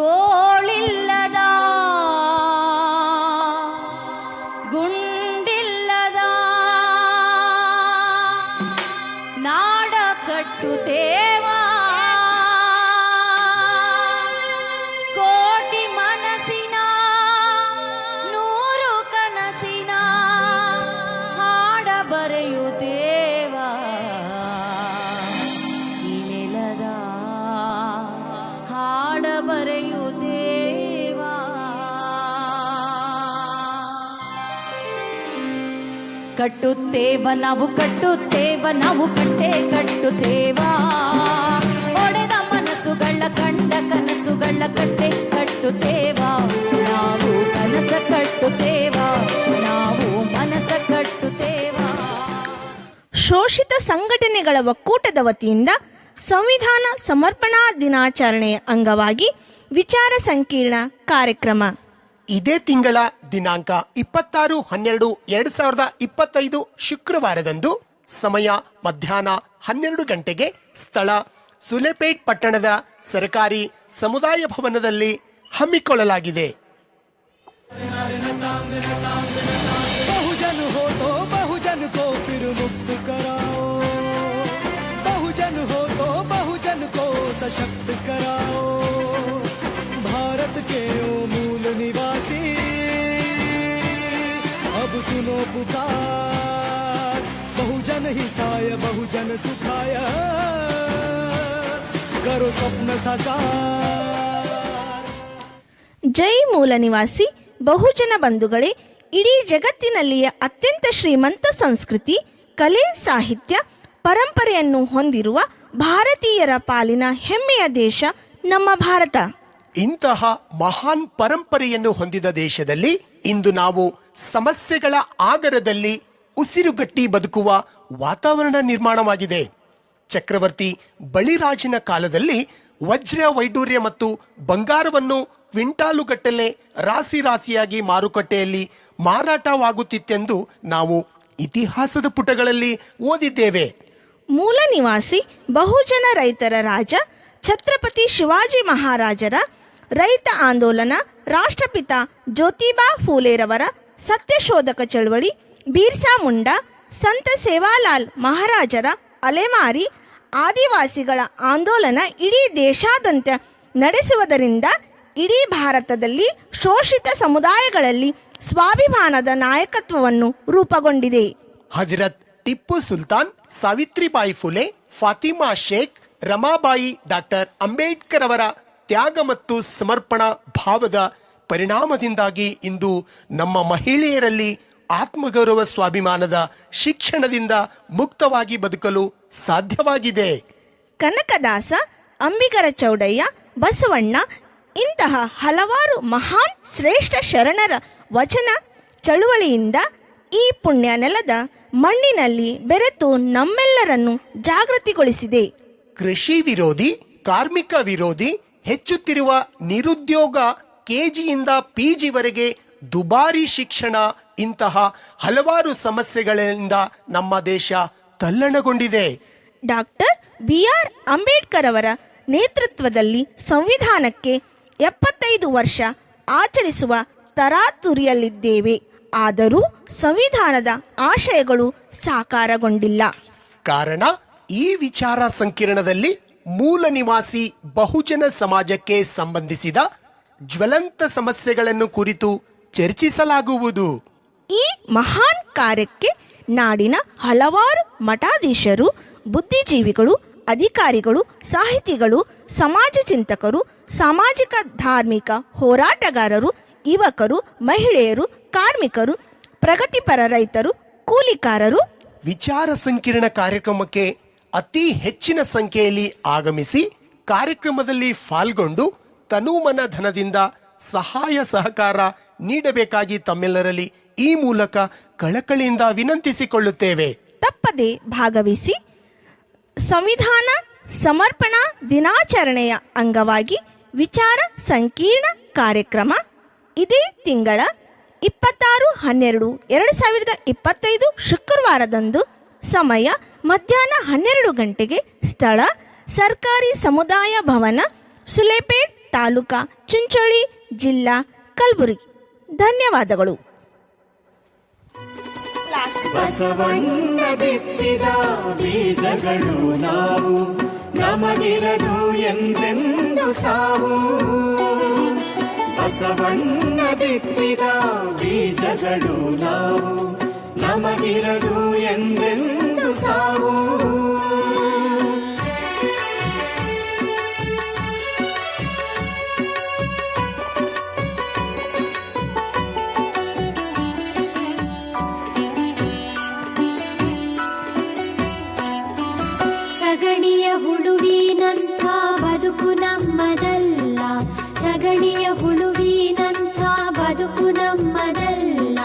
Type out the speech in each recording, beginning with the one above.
ಗೋಳಿಲ್ಲದ ಗುಂಡಿಲ್ಲದ ನಾಡ ಕಟ್ಟುತ್ತೇವ? ಕಟ್ಟುತ್ತೇವ, ನಾವು ಕಟ್ಟುತ್ತೇವ, ನಾವು ಕಟ್ಟೆ ಕಟ್ಟುತ್ತೇವ. ಒಡೆದ ಮನಸ್ಸುಗಳ ಕಂಡ ಕನಸುಗಳ ಕಟ್ಟೆ ಕಟ್ಟುತ್ತೇವ. ನಾವು ಕನಸ ಕಟ್ಟುತ್ತೇವ, ನಾವು ಮನಸ ಕಟ್ಟುತ್ತೇವ. ಶೋಷಿತ ಸಂಘಟನೆಗಳ ಒಕ್ಕೂಟದ ವತಿಯಿಂದ ಸಂವಿಧಾನ ಸಮರ್ಪಣಾ ದಿನಾಚರಣೆಯ ಅಂಗವಾಗಿ ವಿಚಾರ ಸಂಕೀರ್ಣ ಕಾರ್ಯಕ್ರಮ. ಇದೇ ತಿಂಗಳ ದಿನಾಂಕ ಇಪ್ಪತ್ತಾರು, ಹನ್ನೆರಡು, ಎರಡ್ ಸಾವಿರದ ಇಪ್ಪತ್ತೈದು ಶುಕ್ರವಾರದಂದು ಸಮಯ ಮಧ್ಯಾಹ್ನ ಹನ್ನೆರಡು ಗಂಟೆಗೆ ಸ್ಥಳ ಸುಲೆಪೇಟ್ ಪಟ್ಟಣದ ಸರ್ಕಾರಿ ಸಮುದಾಯ ಭವನದಲ್ಲಿ ಹಮ್ಮಿಕೊಳ್ಳಲಾಗಿದೆ. ಸಶಕ್ತ पुकार बहुजन हिताय बहुजन सुखाय करो स्वप्न साकार ಜೈ ಮೂಲ ನಿವಾಸಿ ಬಹುಜನ ಬಂಧುಗಳೇ ಇಡೀ ಜಗತ್ತಿನಲ್ಲಿಯ ಅತ್ಯಂತ ಶ್ರೀಮಂತ ಸಂಸ್ಕೃತಿ ಕಲೆ ಸಾಹಿತ್ಯ ಪರಂಪರೆಯನ್ನು ಹೊಂದಿರುವ ಭಾರತೀಯರ ಪಾಲಿನ ಹೆಮ್ಮೆಯ ದೇಶ ನಮ್ಮ ಭಾರತ ಇಂತಹ ಮಹಾನ್ ಪರಂಪರೆಯನ್ನು ಹೊಂದಿದ ದೇಶದಲ್ಲಿ ಇಂದು ನಾವು ಸಮಸ್ಯೆಗಳ ಆಗರದಲ್ಲಿ ಉಸಿರುಗಟ್ಟಿ ಬದುಕುವ ವಾತಾವರಣ ನಿರ್ಮಾಣವಾಗಿದೆ. ಚಕ್ರವರ್ತಿ ಬಳಿರಾಜನ ಕಾಲದಲ್ಲಿ ವಜ್ರ ವೈಡೂರ್ಯ ಮತ್ತು ಬಂಗಾರವನ್ನು ಕ್ವಿಂಟಾಲುಗಟ್ಟಲೆ ರಾಶಿ ರಾಸಿಯಾಗಿ ಮಾರುಕಟ್ಟೆಯಲ್ಲಿ ಮಾರಾಟವಾಗುತ್ತಿತ್ತೆಂದು ನಾವು ಇತಿಹಾಸದ ಪುಟಗಳಲ್ಲಿ ಓದಿದ್ದೇವೆ. ಮೂಲ ನಿವಾಸಿ ಬಹುಜನ ರೈತರ ರಾಜ ಛತ್ರಪತಿ ಶಿವಾಜಿ ಮಹಾರಾಜರ ರೈತ ಆಂದೋಲನ ರಾಷ್ಟ್ರಪಿತ ಜ್ಯೋತಿಬಾ ಫೂಲೆರವರ ಸತ್ಯಶೋಧಕ ಚಳವಳಿ ಬೀರ್ಸಾ ಮುಂಡಾ ಸಂತ ಸೇವಾಲಾಲ್ ಮಹಾರಾಜರ ಅಲೆಮಾರಿ, ಆದಿವಾಸಿಗಳ ಆಂದೋಲನ ಇಡೀ ದೇಶಾದ್ಯಂತ ನಡೆಸುವುದರಿಂದ ಇಡೀ ಭಾರತದಲ್ಲಿ ಶೋಷಿತ ಸಮುದಾಯಗಳಲ್ಲಿ ಸ್ವಾಭಿಮಾನದ ನಾಯಕತ್ವವನ್ನು ರೂಪುಗೊಂಡಿದೆ. ಹಜರತ್ ಟಿಪ್ಪು ಸುಲ್ತಾನ್, ಸಾವಿತ್ರಿಬಾಯಿ ಫುಲೆ, ಫಾತಿಮಾ ಶೇಖ್, ರಮಾಬಾಯಿ ಡಾಕ್ಟರ್ ಅಂಬೇಡ್ಕರ್ ಅವರ ತ್ಯಾಗ ಮತ್ತು ಸಮರ್ಪಣಾ ಭಾವದ ಪರಿಣಾಮದಿಂದಾಗಿ ಇಂದು ನಮ್ಮ ಮಹಿಳೆಯರಲ್ಲಿ ಆತ್ಮಗೌರವ ಸ್ವಾಭಿಮಾನದ ಶಿಕ್ಷಣದಿಂದ ಮುಕ್ತವಾಗಿ ಬದುಕಲು ಸಾಧ್ಯವಾಗಿದೆ. ಕನಕದಾಸ ಅಂಬಿಗರ ಚೌಡಯ್ಯ ಬಸವಣ್ಣ ಇಂತಹ ಹಲವಾರು ಮಹಾನ್ ಶ್ರೇಷ್ಠ ಶರಣರ ವಚನ ಚಳುವಳಿಯಿಂದ ಈ ಪುಣ್ಯ ನೆಲದ ಮಣ್ಣಿನಲ್ಲಿ ಬೆರೆತು ನಮ್ಮೆಲ್ಲರನ್ನು ಜಾಗೃತಿಗೊಳಿಸಿದೆ. ಕೃಷಿ ವಿರೋಧಿ ಕಾರ್ಮಿಕ ವಿರೋಧಿ ಹೆಚ್ಚುತ್ತಿರುವ ನಿರುದ್ಯೋಗ ಕೆಜಿಯಿಂದ ಪಿಜಿವರೆಗೆ ದುಬಾರಿ ಶಿಕ್ಷಣ ಇಂತಹ ಹಲವಾರು ಸಮಸ್ಯೆಗಳಿಂದ ನಮ್ಮ ದೇಶ ತಲ್ಲಣಗೊಂಡಿದೆ. ಡಾಕ್ಟರ್ ಬಿ ಆರ್ ಅಂಬೇಡ್ಕರ್ ಅವರ ನೇತೃತ್ವದಲ್ಲಿ ಸಂವಿಧಾನಕ್ಕೆ ಎಪ್ಪತ್ತೈದು ವರ್ಷ ಆಚರಿಸುವ ತರಾತುರಿಯಲ್ಲಿದ್ದೇವೆ. ಆದರೂ ಸಂವಿಧಾನದ ಆಶಯಗಳು ಸಾಕಾರಗೊಂಡಿಲ್ಲ. ಕಾರಣ ಈ ವಿಚಾರ ಸಂಕಿರಣದಲ್ಲಿ ಮೂಲ ನಿವಾಸಿ ಬಹುಜನ ಸಮಾಜಕ್ಕೆ ಸಂಬಂಧಿಸಿದ ಜ್ವಲಂತ ಸಮಸ್ಯೆಗಳನ್ನು ಕುರಿತು ಚರ್ಚಿಸಲಾಗುವುದು. ಈ ಮಹಾನ್ ಕಾರ್ಯಕ್ಕೆ ನಾಡಿನ ಹಲವಾರು ಮಠಾಧೀಶರು ಬುದ್ಧಿಜೀವಿಗಳು ಅಧಿಕಾರಿಗಳು ಸಾಹಿತಿಗಳು ಸಮಾಜ ಚಿಂತಕರು ಸಾಮಾಜಿಕ ಧಾರ್ಮಿಕ ಹೋರಾಟಗಾರರು ಯುವಕರು ಮಹಿಳೆಯರು ಕಾರ್ಮಿಕರು ಪ್ರಗತಿಪರ ರೈತರು ಕೂಲಿಕಾರರು ವಿಚಾರ ಸಂಕಿರಣ ಕಾರ್ಯಕ್ರಮಕ್ಕೆ ಅತಿ ಹೆಚ್ಚಿನ ಸಂಖ್ಯೆಯಲ್ಲಿ ಆಗಮಿಸಿ ಕಾರ್ಯಕ್ರಮದಲ್ಲಿ ಪಾಲ್ಗೊಂಡು ತನುಮನ ಧನದಿಂದ ಸಹಾಯ ಸಹಕಾರ ನೀಡಬೇಕಾಗಿ ತಮ್ಮೆಲ್ಲರಲ್ಲಿ ಈ ಮೂಲಕ ಕಳಕಳಿಯಿಂದ ವಿನಂತಿಸಿಕೊಳ್ಳುತ್ತೇವೆ. ತಪ್ಪದೆ ಭಾಗವಹಿಸಿ ಸಂವಿಧಾನ ಸಮರ್ಪಣಾ ದಿನಾಚರಣೆಯ ಅಂಗವಾಗಿ ವಿಚಾರ ಸಂಕೀರ್ಣ ಕಾರ್ಯಕ್ರಮ ಇದೇ ತಿಂಗಳ ಇಪ್ಪತ್ತಾರು, ಹನ್ನೆರಡು, ಎರಡು ಸಾವಿರದ ಇಪ್ಪತ್ತೈದು ಶುಕ್ರವಾರದಂದು ಸಮಯ ಮಧ್ಯಾಹ್ನ ಹನ್ನೆರಡು ಗಂಟೆಗೆ ಸ್ಥಳ ಸರ್ಕಾರಿ ಸಮುದಾಯ ಭವನ ಸುಲೇಪೇಟ್ ತಾಲೂಕಾ ಚಿಂಚೋಳಿ ಜಿಲ್ಲಾ ಕಲಬುರಗಿ. ಧನ್ಯವಾದಗಳು. ಬಸವಣ್ಣ ಬಿತ್ತಿದ ಬೀಜಗಳು ನಾವು, ನಮಗಿರದು ಎಂದೆಂದು ಸಾವು. ಬಸವಣ್ಣ ಬಿತ್ತಿದ ಬೀಜಗಳು ನಾವು, ನಮಗಿರದು ಎಂದೆಂದು ಸಾವು. ಸಗಣಿಯ ಹುಳುವಿನಂಥ ಬದುಕು ನಮ್ಮದಲ್ಲ. ಸಗಣಿಯ ಹುಳುವಿನಂಥ ಬದುಕು ನಮ್ಮದಲ್ಲ.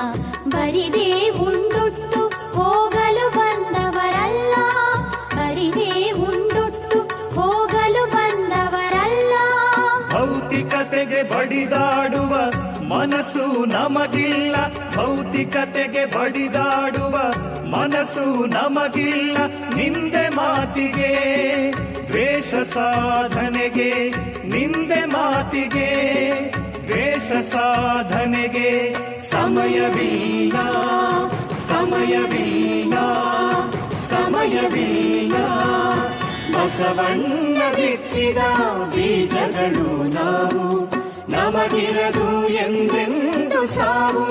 ಬರಿದೇ ಉಂಡುಟ್ಟು ಹೋಗಲು ಬಂದವರಲ್ಲ. ಬರಿದೇ ಉಂಡುಟ್ಟು ಹೋಗಲು ಬಂದವರಲ್ಲ. ಭೌತಿಕತೆಗೆ ಬಡಿದಾಡುವ ಮನಸ್ಸು ನಮಗಿಲ್ಲ. ಭೌತಿಕತೆಗೆ ಬಡಿದಾಡುವ ಮನಸ್ಸು ನಮಗಿಲ್ಲ, ನಿಂದೆ ಮಾತಿಗೆ. ದ್ವೇಷ ಸಾಧನೆಗೆ, ನಿಂದೆ ಮಾತಿಗೆ. ದ್ವೇಷ ಸಾಧನೆಗೆ ಸಮಯವೀನ ಸಮಯವೀನ ಸಮಯವೀನ ಬಸವಣ್ಣ ಬಿತ್ತಿದ ಬೀಜಗಳು ನಾವು. ನಮಗಿರದು ಎಂದೆಂದು ಸಾವು?